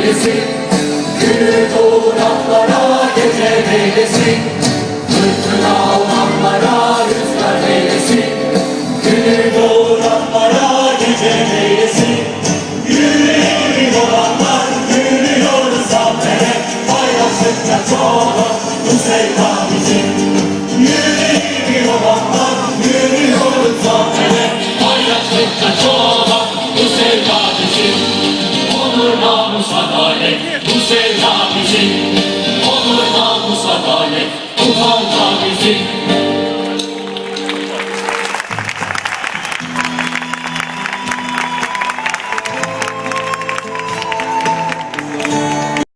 meylesin Günü doğuranlara gece meylesin Fırtına olanlara rüzgar meylesin Günü doğuranlara adalet Bu sevda bizim Olur namus adalet Bu halka bizim.